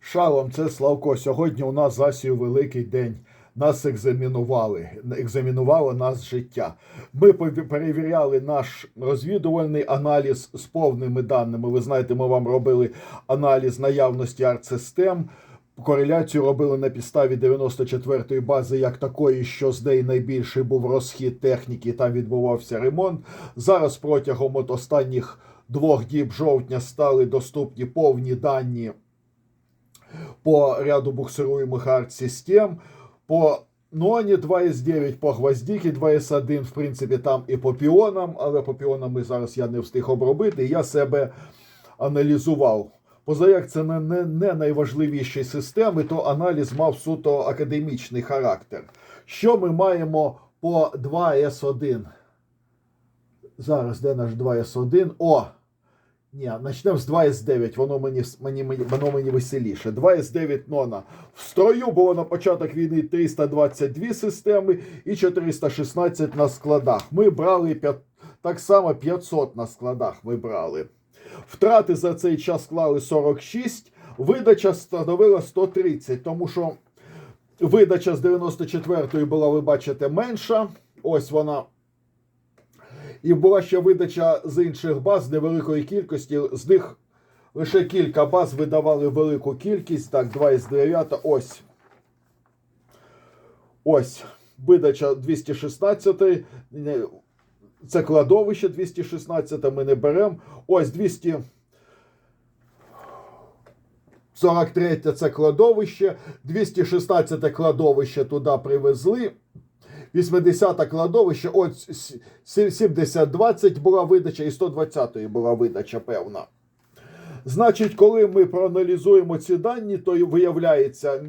Шалом, це Славко. Сьогодні у нас засію великий день. Нас екзамінували, екзамінувало нас життя. Ми перевіряли наш розвідувальний аналіз з повними даними. Ви знаєте, ми вам робили аналіз наявності артсистем. Кореляцію робили на підставі 94-ї бази, як такої, що з неї найбільший був розхід техніки, там відбувався ремонт. Зараз протягом от останніх двох діб жовтня стали доступні повні дані по ряду буксируемых арт-систем, по Ноні 2С9, по Гвоздіки 2С1, в принципі, там і по піонам, але по піонам ми зараз я не встиг обробити. Я себе аналізував. Позаяк це не, не, не найважливіші системи, то аналіз мав суто академічний характер. Що ми маємо по 2С1? Зараз де наш 2С1? О! Ні, почнемо з 2С9, воно мені, мені, воно мені веселіше. 2С9 Нона. В строю було на початок війни 322 системи і 416 на складах. Ми брали п'ят- так само 500 на складах ми брали. Втрати за цей час склали 46, видача становила 130, тому що видача з 94-ї була, ви бачите, менша. Ось вона. І була ще видача з інших баз невеликої кількості. З них лише кілька баз видавали велику кількість. Так, 2 із 9. Ось. Ось. Видача 216. Не, Це кладовище 216. Ми не беремо. Ось 200. 43 це кладовище, 216 кладовище туди привезли. 80 кладовище, от 70-20 була видача і 120 була видача певна. Значить, коли ми проаналізуємо ці дані, то виявляється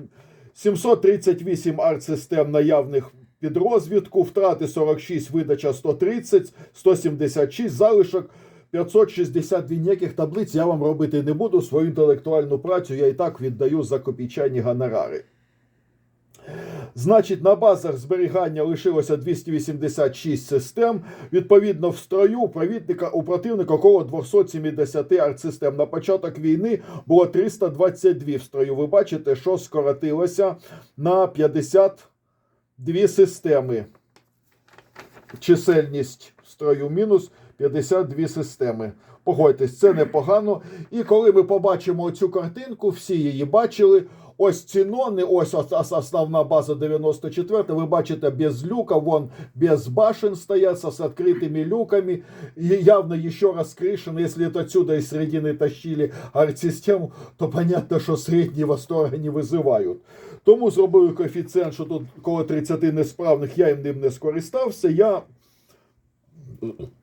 738 арт-систем наявних під розвідку, втрати 46, видача 130, 176, залишок 562 ніяких таблиць я вам робити не буду. Свою інтелектуальну працю я і так віддаю за копійчані гонорари. Значить, на базах зберігання лишилося 286 систем. Відповідно, в строю провідника у противника около 270 артсистем. На початок війни було 322 в строю. Ви бачите, що скоротилося на 52 системи. Чисельність строю мінус 52 системи. Погодьтесь, це непогано. І коли ми побачимо цю картинку, всі її бачили. Ось ці нони, ось ос- ос- основна база 94, ви бачите, без люка, вон без башен стоят, с, с открытыми люками, и явно еще раскрышено, если это отсюда из середины тащили арт-систему, то понятно, що середні восторги не визивають. Тому зробили коефіцієнт, що тут коло 30 несправних, я їм ним не скористався, я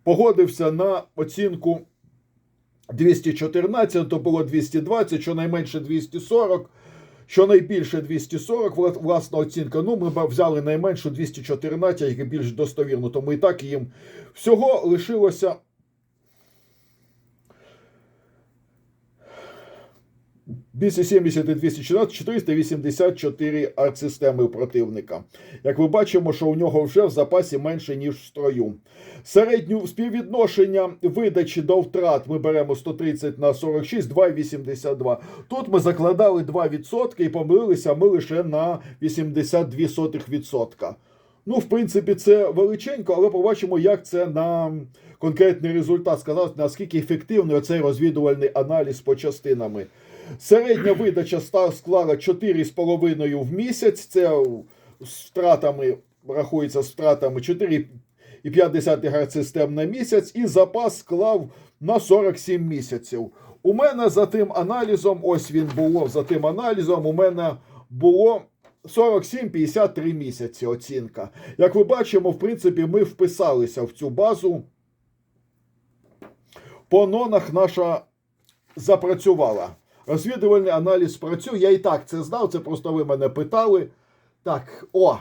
погодився на оцінку 214, то було 220, щонайменше 240, щонайбільше 240, власна оцінка. Ну, ми взяли найменшу 214, як більш достовірно, тому і так їм всього лишилося. Більше 70 і 214, 484 артсистеми у противника. Як ми бачимо, що у нього вже в запасі менше, ніж в строю. Середню співвідношення видачі до втрат ми беремо 130 на 46, 2,82. Тут ми закладали 2% і помилилися ми лише на 82%. Ну, в принципі, це величенько, але побачимо, як це на конкретний результат сказати, наскільки ефективний оцей розвідувальний аналіз по частинами. Середня видача склала 4,5 в місяць. Це з втратами рахується з втратами 4,5 градсистем на місяць, і запас склав на 47 місяців. У мене за тим аналізом, ось він було за тим аналізом, у мене було 47-53 місяці оцінка. Як ви бачимо, в принципі, ми вписалися в цю базу. По нонах наша запрацювала. Розвідувальний аналіз працює. Я і так це знав, це просто ви мене питали. Так, о!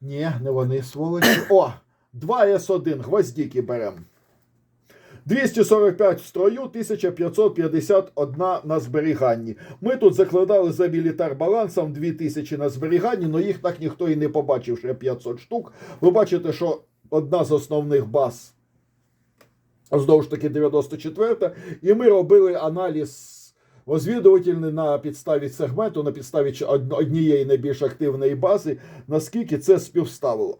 Ні, не вони сволочі. О! 2С1, гвоздіки беремо. 245 в строю, 1551 на зберіганні. Ми тут закладали за мілітар балансом 2000 на зберіганні, але їх так ніхто і не побачив, є 500 штук. Ви бачите, що одна з основних баз знову ж таки 94 і ми робили аналіз розвідувальний на підставі сегменту, на підставі однієї найбільш активної бази, наскільки це співставило.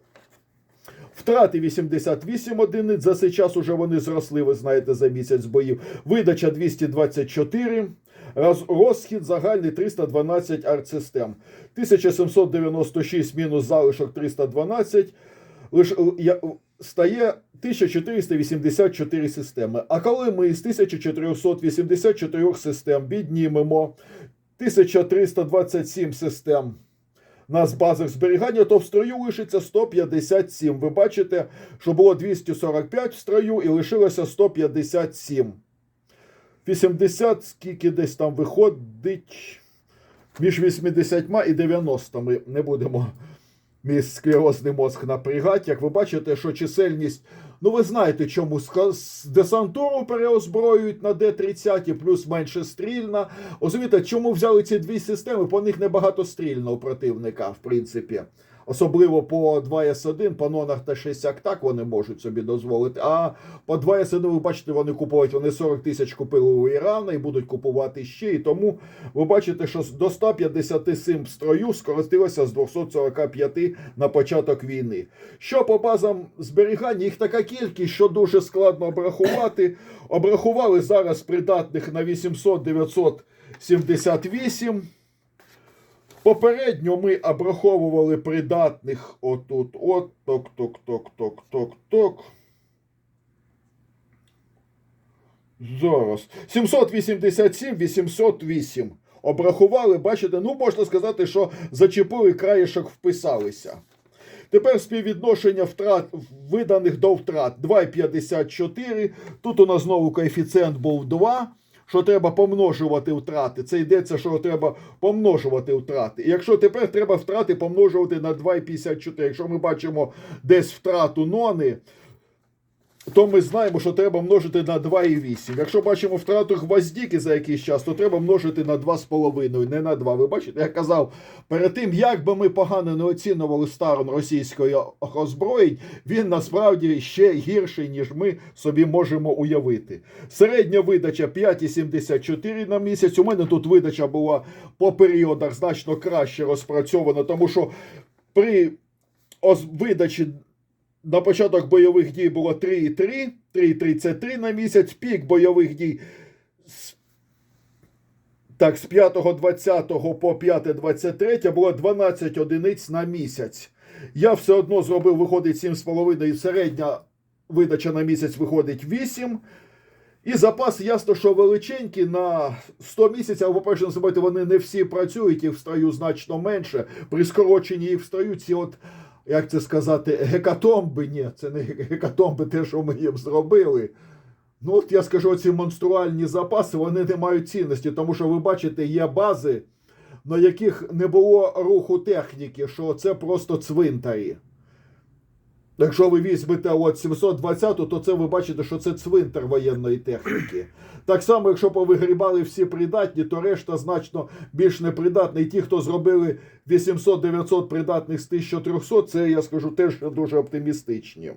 Втрати 88 одиниць. За цей час уже вони зросли, ви знаєте, за місяць боїв. Видача 224. Роз, розхід загальний 312 артсистем. 1796 мінус залишок 312. Лиш, я, стає 1484 системи. А коли ми з 1484 систем віднімемо 1327 систем на базах зберігання, то в строю лишиться 157. Ви бачите, що було 245 в строю і лишилося 157. 80, скільки десь там виходить між 80 і 90 ми не будемо мій склерозний мозг напрягати. Як ви бачите, що чисельність, ну ви знаєте, чому десантуру переозброюють на Д-30, плюс менше стрільна. Розумієте, чому взяли ці дві системи? По них небагато стрільного противника, в принципі. Особливо по 2С1, по нонах та 60 так вони можуть собі дозволити. А по 2С1, ви бачите, вони купують, вони 40 тисяч купили у Ірана і будуть купувати ще. І тому ви бачите, що до 157 в строю скоротилося з 245 на початок війни. Що по базам зберігання, їх така кількість, що дуже складно обрахувати. Обрахували зараз придатних на 800-978. Попередньо ми обраховували придатних отут. От, ток, ток, ток, ток, ток, ток. Зараз. 787, 808. Обрахували, бачите, ну можна сказати, що зачепили краєшок, вписалися. Тепер співвідношення втрат виданих до втрат 2,54. Тут у нас знову коефіцієнт був 2, що треба помножувати втрати. Це йдеться, що треба помножувати втрати. І якщо тепер треба втрати помножувати на 2,54, якщо ми бачимо десь втрату нони, то ми знаємо, що треба множити на 2,8. Якщо бачимо втрату гвоздіки за якийсь час, то треба множити на 2,5, не на 2. Ви бачите, я казав, перед тим, як би ми погано не оцінювали старон російської озброєнь, він насправді ще гірший, ніж ми собі можемо уявити. Середня видача 5,74 на місяць. У мене тут видача була по періодах значно краще розпрацьована, тому що при видачі на початок бойових дій було 3,3, 3,33 на місяць, пік бойових дій з, так, з 5.20 по 5.23 було 12 одиниць на місяць. Я все одно зробив, виходить 7,5, і середня видача на місяць виходить 8. І запас ясно, що величенький на 100 місяців, або перше, забувайте, вони не всі працюють, їх в строю значно менше. При скороченні їх в строю ці от, як це сказати, гекатомби, ні, це не гекатомби, те, що ми їм зробили. Ну, от я скажу, ці монструальні запаси, вони не мають цінності, тому що ви бачите, є бази, на яких не було руху техніки, що це просто цвинтарі. Якщо ви візьмете от 720, то це ви бачите, що це цвинтар воєнної техніки. Так само, якщо повигрібали всі придатні, то решта значно більш непридатна. І ті, хто зробили 800-900 придатних з 1300, це я скажу теж дуже оптимістичні.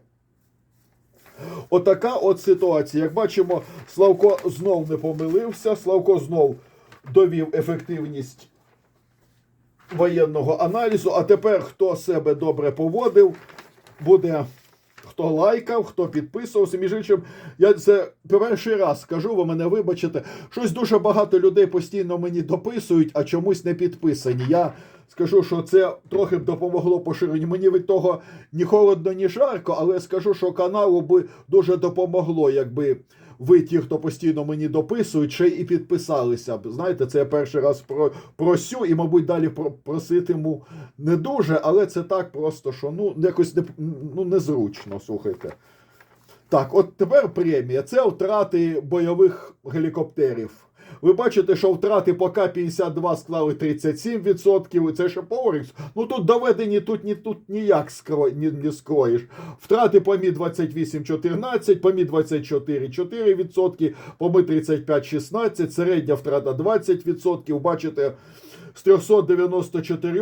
Отака от ситуація. Як бачимо, Славко знов не помилився. Славко знов довів ефективність воєнного аналізу. А тепер хто себе добре поводив, буде хто лайкав, хто підписувався. Між іншим, я це перший раз скажу, ви мене вибачите. Щось дуже багато людей постійно мені дописують, а чомусь не підписані. Я скажу, що це трохи б допомогло поширенню. Мені від того ні холодно, ні жарко, але скажу, що каналу би дуже допомогло, якби. Ви, ті, хто постійно мені дописують, ще і підписалися. Знаєте, це я перший раз про, просю і, мабуть, далі про, проситиму не дуже, але це так просто, що ну якось не, ну, незручно, слухайте. Так, от тепер премія. Це втрати бойових гелікоптерів. Ви бачите, що втрати по К-52 склали 37%, це ще по Ну тут доведені, тут, ні, тут ніяк скро, ні, не скроїш. Втрати по Мі-28 14, по Мі-24 4%, по Ми-35 16, середня втрата 20%. Бачите, з 394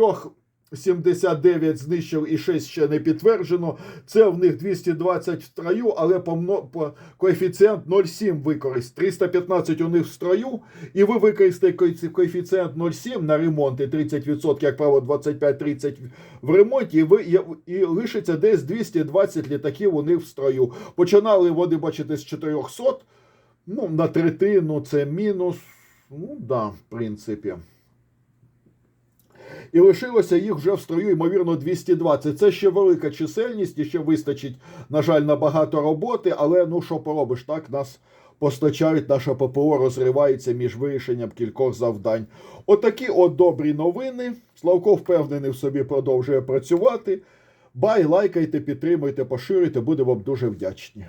79 знищив і 6 ще не підтверджено. Це в них 220 в строю, але по, по коефіцієнт 0,7 використ. 315 у них в строю, і ви використаєте коефіцієнт 0,7 на ремонт і 30%, як правило, 25-30 в ремонті, і, ви, і лишиться десь 220 літаків у них в строю. Починали вони, бачите, з 400, ну, на третину це мінус. Ну, да, в принципі. І лишилося їх вже в строю, ймовірно, 220. Це ще велика чисельність, і ще вистачить, на жаль, на багато роботи, але ну що поробиш, так нас постачають, наша ППО розривається між вирішенням кількох завдань. Отакі от добрі новини. Славко впевнений в собі продовжує працювати. Бай, лайкайте, підтримуйте, поширюйте, будемо вам дуже вдячні.